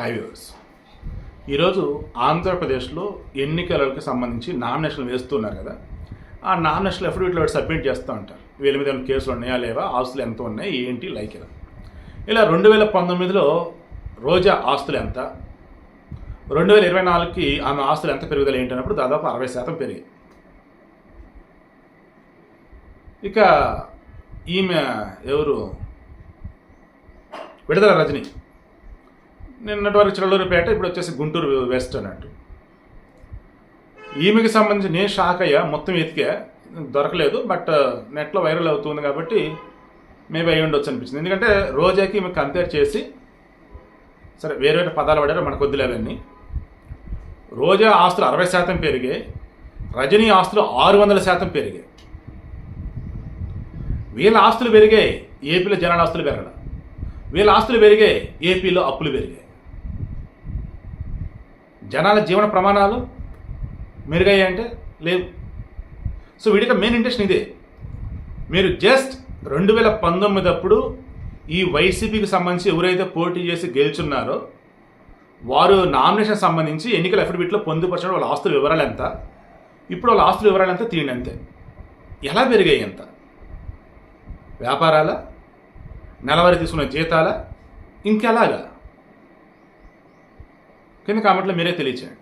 High viewers ఈరోజు ఆంధ్రప్రదేశ్లో ఎన్నికలకు సంబంధించి నామినేషన్లు వేస్తున్నారు కదా. ఆ నామినేషన్ అఫిడవిట్లు సబ్మిట్ చేస్తూ ఉంటారు? వీళ్ళ మీద కేసులు ఉన్నాయా లేవా? ఆస్తులు ఎంత ఉన్నాయి? ఏంటి? లైక్ ఇలా ఇలా రెండు వేల పంతొమ్మిదిలో రోజా ఆస్తులు ఎంత? రెండు వేల ఇరవై నాలుగుకి ఆమె ఆస్తులు ఎంత పెరుగుదల ఏంటన్నప్పుడు దాదాపు అరవై శాతం పెరిగాయి. ఇక ఈమె ఎవరు? విడుదల రజనీ. నిన్నటి వరకు చిరలూరుపేట ఇప్పుడు వచ్చేసి గుంటూరు వెస్ట్ అన్నట్టు. ఈమెకి సంబంధించి నేను షాక్ అయ్యా మొత్తం ఎతికా దొరకలేదు బట్ uh, నెట్లో వైరల్ అవుతుంది కాబట్టి మేబీ అయ్యి ఉండొచ్చు అనిపించింది. ఎందుకంటే రోజాకి ఈమె కంపేర్ చేసి సరే వేరే వేరే పదాలు పడారు మనకు వద్దులే అవన్నీ. రోజా ఆస్తులు అరవై శాతం పెరిగాయి రజనీ ఆస్తులు ఆరు వందల శాతం పెరిగాయి వీళ్ళ ఆస్తులు పెరిగాయి ఏపీలో జనాల ఆస్తులు పెరగడం. వీళ్ళ ఆస్తులు పెరిగాయి ఏపీలో అప్పులు పెరిగాయి జనాల జీవన ప్రమాణాలు మెరుగయ్యాయి అంటే లేవు. సో వీడికి మెయిన్ ఇంట్రెస్ట్ ఇదే. మీరు జస్ట్ రెండు వేల పంతొమ్మిది అప్పుడు ఈ వైసీపీకి సంబంధించి ఎవరైతే పోటీ చేసి గెలుచున్నారో వారు నామినేషన్ సంబంధించి ఎన్నికల అఫిడవిట్లో పొందుపరచడం వాళ్ళ ఆస్తుల వివరాలు ఎంత? ఇప్పుడు వాళ్ళ ఆస్తుల వివరాలు ఎంత? తీయండి అంతే. ఎలా పెరిగాయి ఎంత? వ్యాపారాల? నెలవారీ తీసుకున్న జీతాల? ఇంకెలాగా? కింద కామెంట్లో మీరే తెలియచేయండి.